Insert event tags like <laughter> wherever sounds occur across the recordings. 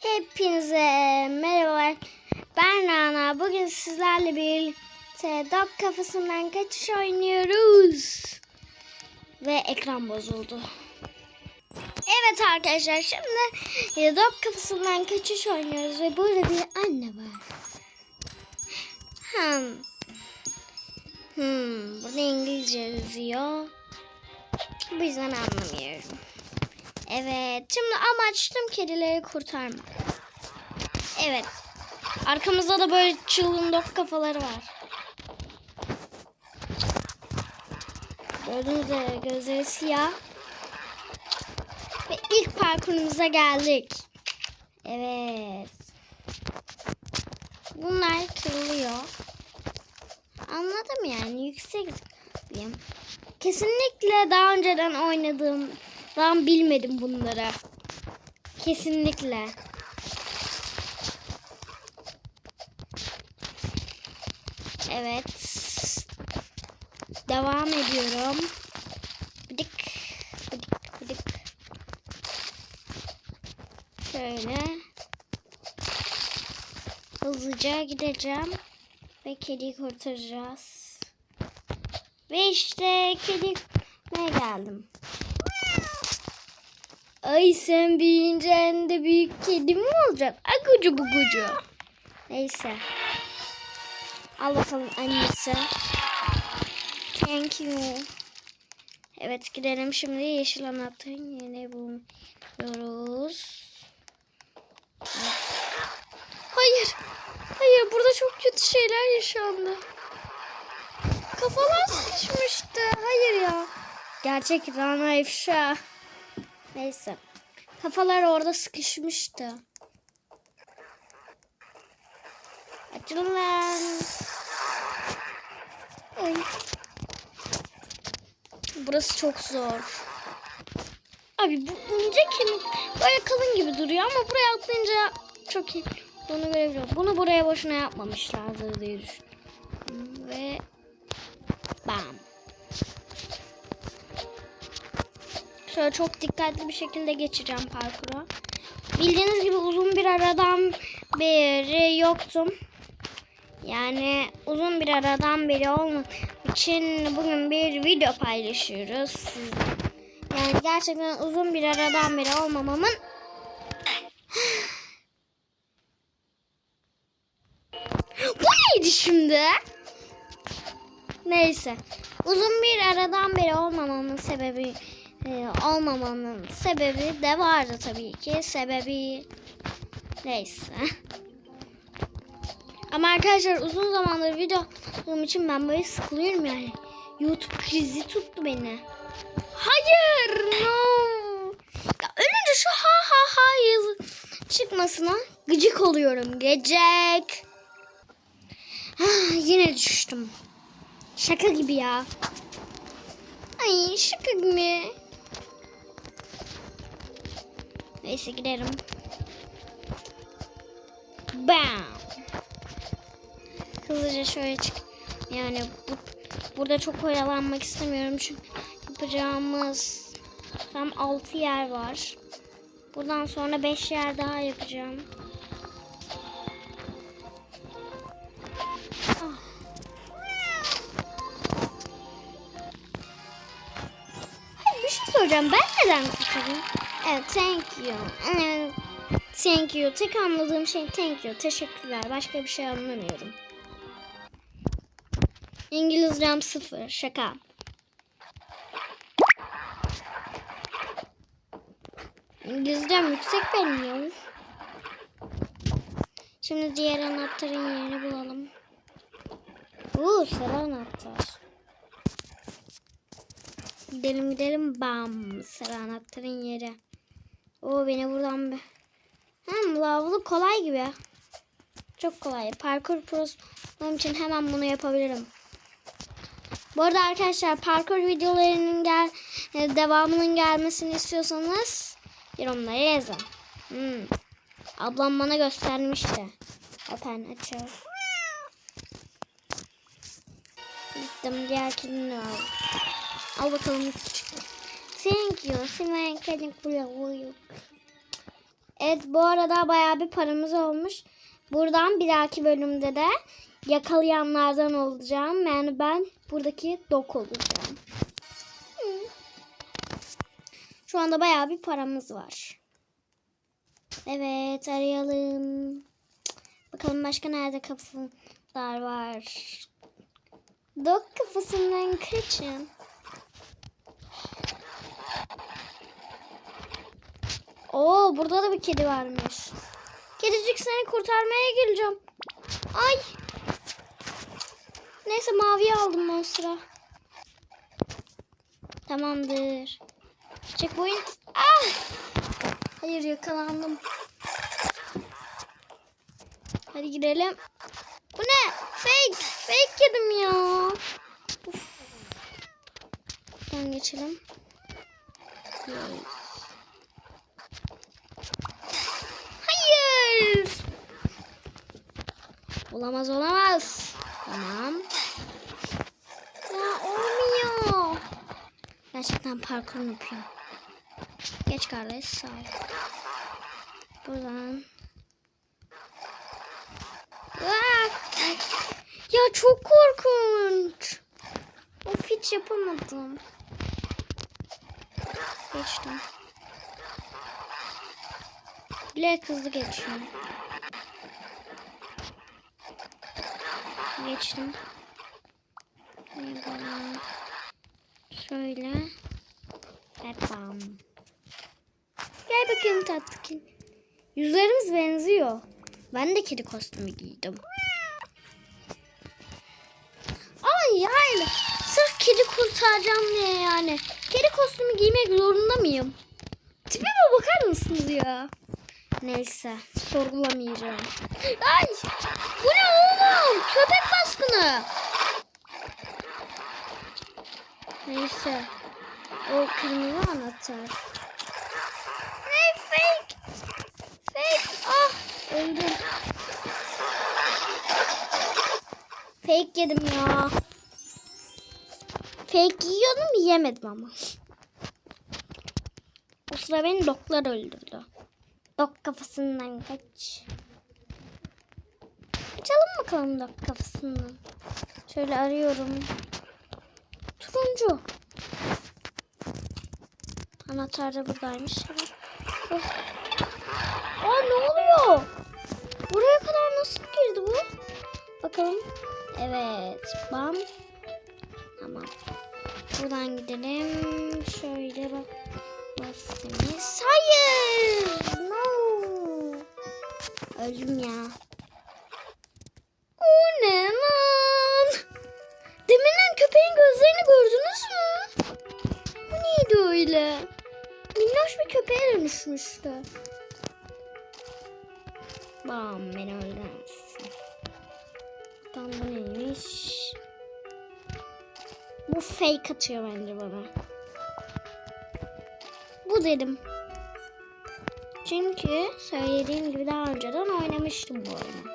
Hepinize merhabalar. Ben Rana. Bugün sizlerle birlikte dog kafasından kaçış oynuyoruz. Ve ekran bozuldu. Evet arkadaşlar şimdi e, dog kafasından kaçış oynuyoruz ve burada bir anne var. Hmm. Hmm, burada İngilizce yazıyor. Bu yüzden anlamıyorum. Evet. Şimdi amaçtım kedileri kurtarmak. Evet. Arkamızda da böyle çılgın dok kafaları var. Gördüğünüz üzere gözleri siyah. Ve ilk parkurumuza geldik. Evet. Bunlar kırılıyor. Anladım yani. Yüksek. Kesinlikle daha önceden oynadığım ben bilmedim bunları. Kesinlikle. Evet. Devam ediyorum. Bıdık. Bıdık. Bıdık. Şöyle. Hızlıca gideceğim. Ve kediyi kurtaracağız. Ve işte kedi ne geldim. Ay sen büyüyünce de büyük kedi mi olacaksın? Agucu bugucu. Neyse. Al bakalım annesi. Thank you. Evet gidelim şimdi yeşil anahtarın yerine buluyoruz. Hayır. Hayır burada çok kötü şeyler yaşandı. Kafalar sıkışmıştı. Hayır ya. Gerçek Rana ifşa. Neyse. Kafalar orada sıkışmıştı. Açılın lan. Ay. Burası çok zor. Abi bu ince kemik böyle kalın gibi duruyor ama buraya atlayınca çok iyi. Bunu görebiliyorum. Bunu buraya boşuna yapmamışlardır diye düşünüyorum. Ve bam. Şöyle çok dikkatli bir şekilde geçeceğim parkuru. Bildiğiniz gibi uzun bir aradan beri yoktum. Yani uzun bir aradan beri olmak için bugün bir video paylaşıyoruz sizle. Yani gerçekten uzun bir aradan beri olmamamın <gasps> Bu neydi şimdi? Neyse. Uzun bir aradan beri olmamamın sebebi e, olmamamın sebebi de vardı tabii ki. Sebebi neyse. <laughs> Ama arkadaşlar uzun zamandır video yaptığım için ben böyle sıkılıyorum yani. YouTube krizi tuttu beni. Hayır, no. Ya önce şu ha ha ha yazı çıkmasına gıcık oluyorum. Gecek. Ah, yine düştüm. Şaka gibi ya. Ay şaka gibi. Neyse giderim. Bam. Hızlıca şöyle çık. Yani bu, burada çok oyalanmak istemiyorum çünkü yapacağımız tam 6 yer var. Buradan sonra 5 yer daha yapacağım. Ah. Hayır, bir şey soracağım. Ben neden kurtarayım? Evet, thank you. Thank you. Tek anladığım şey thank you. Teşekkürler. Başka bir şey anlamıyorum. İngilizcem sıfır. Şaka. İngilizcem yüksek benim. Şimdi diğer anahtarın yerini bulalım. Uuu sarı anahtar. Gidelim gidelim bam sarı anahtarın yeri. Oo beni buradan bir... Hem lavlı kolay gibi. Çok kolay. Parkur pros için hemen bunu yapabilirim. Bu arada arkadaşlar parkur videolarının gel e, devamının gelmesini istiyorsanız yorumlara yazın. Hmm. Ablam bana göstermişti. Hemen açıyorum. Gittim diğer kilini al. Al bakalım çıktı. Thank you. Seven kedim kulağı Evet bu arada bayağı bir paramız olmuş. Buradan bir dahaki bölümde de yakalayanlardan olacağım. Yani ben buradaki dok olacağım. Şu anda bayağı bir paramız var. Evet arayalım. Bakalım başka nerede kapılar var. Dok kafasından kaçın. Oo burada da bir kedi varmış. Kedicik seni kurtarmaya geleceğim. Ay. Neyse maviyi aldım ben sıra. Tamamdır. Checkpoint. Ah! Hayır yakalandım. Hadi gidelim. Bu ne? Fake. Fake yedim ya. Uf. Buradan geçelim. Yes. Hayır. Olamaz olamaz. Tamam. Ya olmuyor. Gerçekten parkur yapıyorum. Geç kardeş sağ ol. Buradan. Ay. Ya çok korkunç. Of hiç yapamadım. Geçtim. Bilerek hızlı geçiyorum. Geçtim. Buradan Şöyle. Bam. Gel bakayım tatlı. Yüzlerimiz benziyor. Ben de kedi kostümü giydim. Ay yani. Sırf kedi kurtaracağım diye yani. Kedi kostümü giymek zorunda mıyım? Tipime bakar mısınız ya? Neyse sorgulamayacağım. Ay bu ne oğlum? Köpek baskını. Neyse. O kırmızı anahtar. Ne fake? Fake. Ah öldüm. Fake yedim ya. Fake yiyordum yiyemedim ama. O sıra beni doklar öldürdü. Dok kafasından kaç. Açalım bakalım dok kafasından. Şöyle arıyorum. Turuncu. Anahtar da buradaymış. Oh. Aa ne oluyor? Buraya kadar nasıl girdi bu? Bakalım. Evet. Bam. Tamam. Buradan gidelim. Şöyle bak. Basınız. Hayır. Öldüm ya. O ne lan? Deminden köpeğin gözlerini gördünüz mü? Bu neydi öyle? Minnoş bir köpeğe dönüşmüştü. Bam beni öldüremezsin. Bakalım bu neymiş? Bu fake atıyor bence bana. Bu dedim. Çünkü söylediğim gibi daha önceden oynamıştım bu oyunu.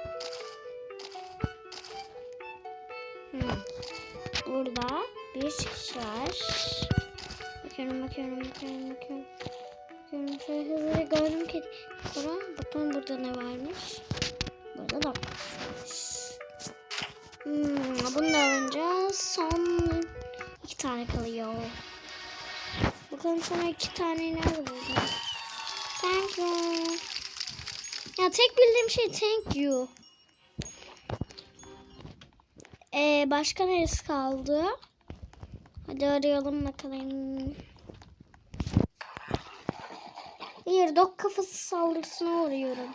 Hmm. Burada bir çıkış var. Bakıyorum, bakıyorum, bakıyorum, bakıyorum. Bakıyorum, şöyle hızlıca gördüm ki. Sonra bakalım burada ne varmış. Burada da varmış. Hmm, bunu da alınca son iki tane kalıyor. Bakalım sonra iki tane nerede buldum. Thank you. Ya tek bildiğim şey thank you. Ee, başka neresi kaldı? Hadi arayalım bakalım. Hayır dok kafası saldırısına uğruyorum.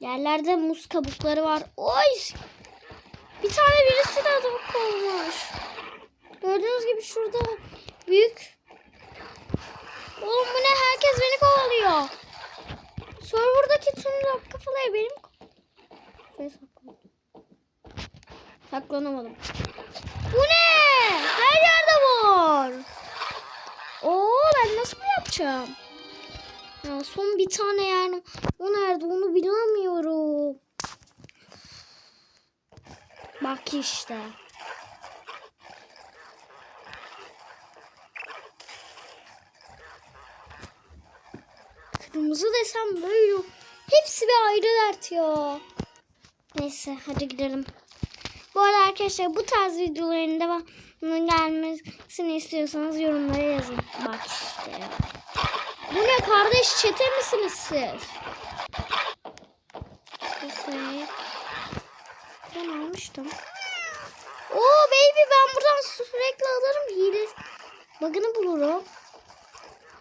Yerlerde muz kabukları var. Oy! Bir tane birisi de dok olmuş. Gördüğünüz gibi şurada büyük. Oğlum bu ne? Herkes beni kovalıyor. Serverdaki tüm kafaları benim. Şuraya saklan. Saklanamadım. Bu ne? Her yerde var. Oo ben nasıl yapacağım? Ya son bir tane yani. O nerede onu bilemiyorum. Bak işte. Kırmızı desem böyle. Hepsi bir ayrı dert ya. Neyse hadi gidelim. Bu arada arkadaşlar bu tarz videoların devamının gelmesini istiyorsanız yorumlara yazın. Bak işte. Bu ne kardeş çete misiniz siz? Ben almıştım. Oo baby ben buradan sürekli alırım hile. Bug'ını bulurum.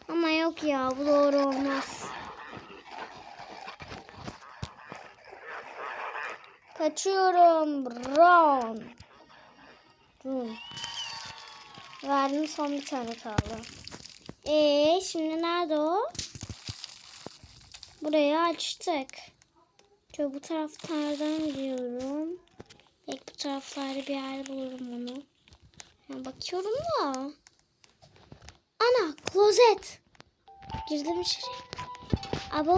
Ama yok ya bu doğru olmaz. Kaçıyorum. Run. Run. Verdim son bir tane kaldı. Ee şimdi nerede o? Burayı açtık. Şöyle bu taraflardan gidiyorum. Belki bu taraflarda bir yer bulurum onu. Ya bakıyorum da. Ana klozet. Girdim içeri. Abo.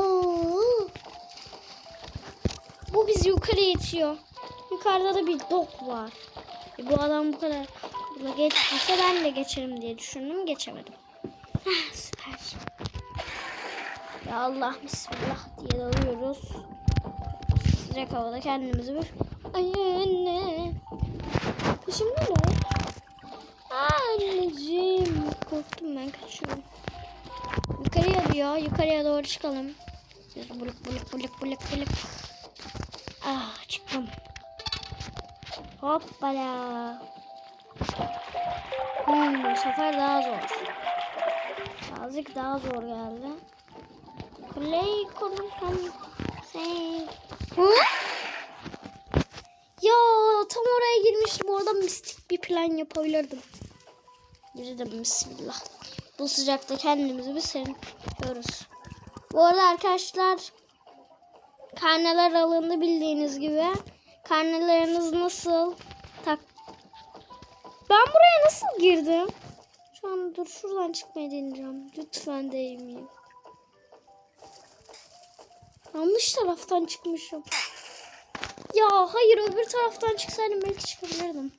Bu bizi yukarı itiyor. Yukarıda da bir dok var. E, bu adam bu kadar burada geçtiyse ben de geçerim diye düşündüm. Geçemedim. Ah, süper. Ya Allah bismillah diye dalıyoruz. Sıcak havada kendimizi bir... Ay anne. Şimdi ne? Anneciğim. Korktum ben kaçıyorum. Yukarıya diyor. Yukarıya doğru çıkalım. Yüz buluk buluk buluk buluk buluk. Ah çıktım. Hoppala. Hmm, bu sefer daha zor. Azıcık daha zor geldi. Kuleyi korurken sen... Hı? Ya tam oraya girmiştim. Orada mistik bir plan yapabilirdim. Girdim bismillah. Bu sıcakta kendimizi bir serinliyoruz. Bu arada arkadaşlar karneler alındı bildiğiniz gibi. Karneleriniz nasıl? Tak. Ben buraya nasıl girdim? Şu an dur şuradan çıkmayı deneyeceğim. Lütfen değmeyeyim. Yanlış taraftan çıkmışım. Ya hayır öbür taraftan çıksaydım belki çıkabilirdim.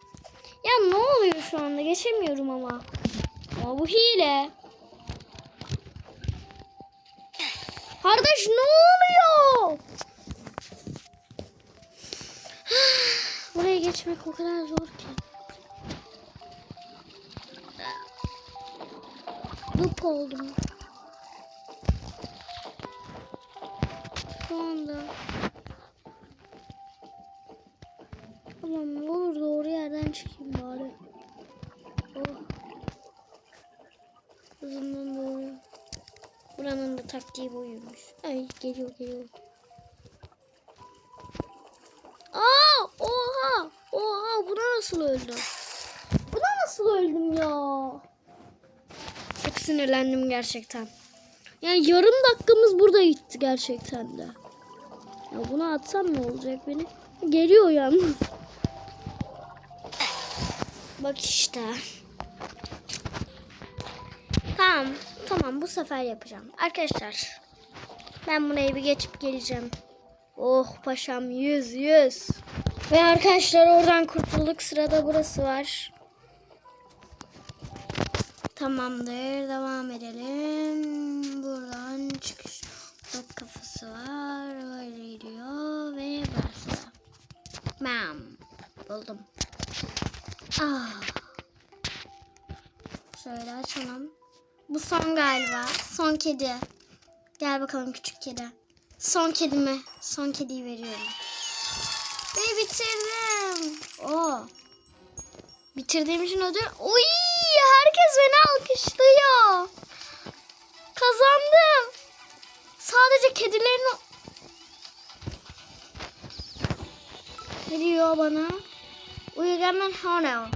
Ya ne oluyor şu anda? Geçemiyorum ama. Ama bu hile. Kardeş ne oluyor? <sighs> Buraya geçmek o kadar zor ki. Dup oldum. Şu anda. Taktiği buymuş. Ay geliyor geliyor. Aa oha oha buna nasıl öldüm? Buna nasıl öldüm ya? Çok sinirlendim gerçekten. Yani yarım dakikamız burada gitti gerçekten de. Ya bunu atsam ne olacak beni? Geliyor yalnız. Bak işte. Tamam. Tamam bu sefer yapacağım. Arkadaşlar. Ben burayı bir geçip geleceğim. Oh paşam yüz yüz. Ve arkadaşlar oradan kurtulduk. Sırada burası var. Tamamdır. Devam edelim. Buradan çıkış. Bak kafası var. Böyle gidiyor. Ve burası. Bam. Buldum. Ah. Şöyle açalım. Bu son galiba. Son kedi. Gel bakalım küçük kedi. Son kedime. Son kediyi veriyorum. Ve bitirdim. Oo. Bitirdiğim için ödül. Uy, herkes beni alkışlıyor. Kazandım. Sadece kedilerin veriyor bana. Uygarman Honor.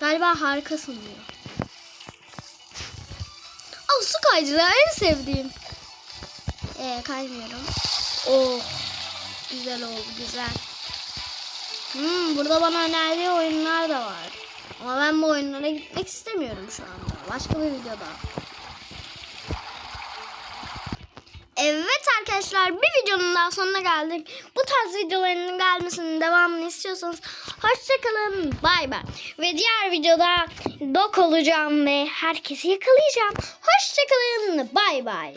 Galiba harikasın diyor. Su kaydırağı en sevdiğim. Ee, kaymıyorum. Oh. Güzel oldu güzel. Hmm, burada bana önerdiği oyunlar da var. Ama ben bu oyunlara gitmek istemiyorum şu anda. Başka bir videoda. Evet arkadaşlar bir videonun daha sonuna geldik. Bu tarz videoların gelmesinin devamını istiyorsanız hoşçakalın bay bay. Ve diğer videoda dok olacağım ve herkesi yakalayacağım. Hoşçakalın bay bay.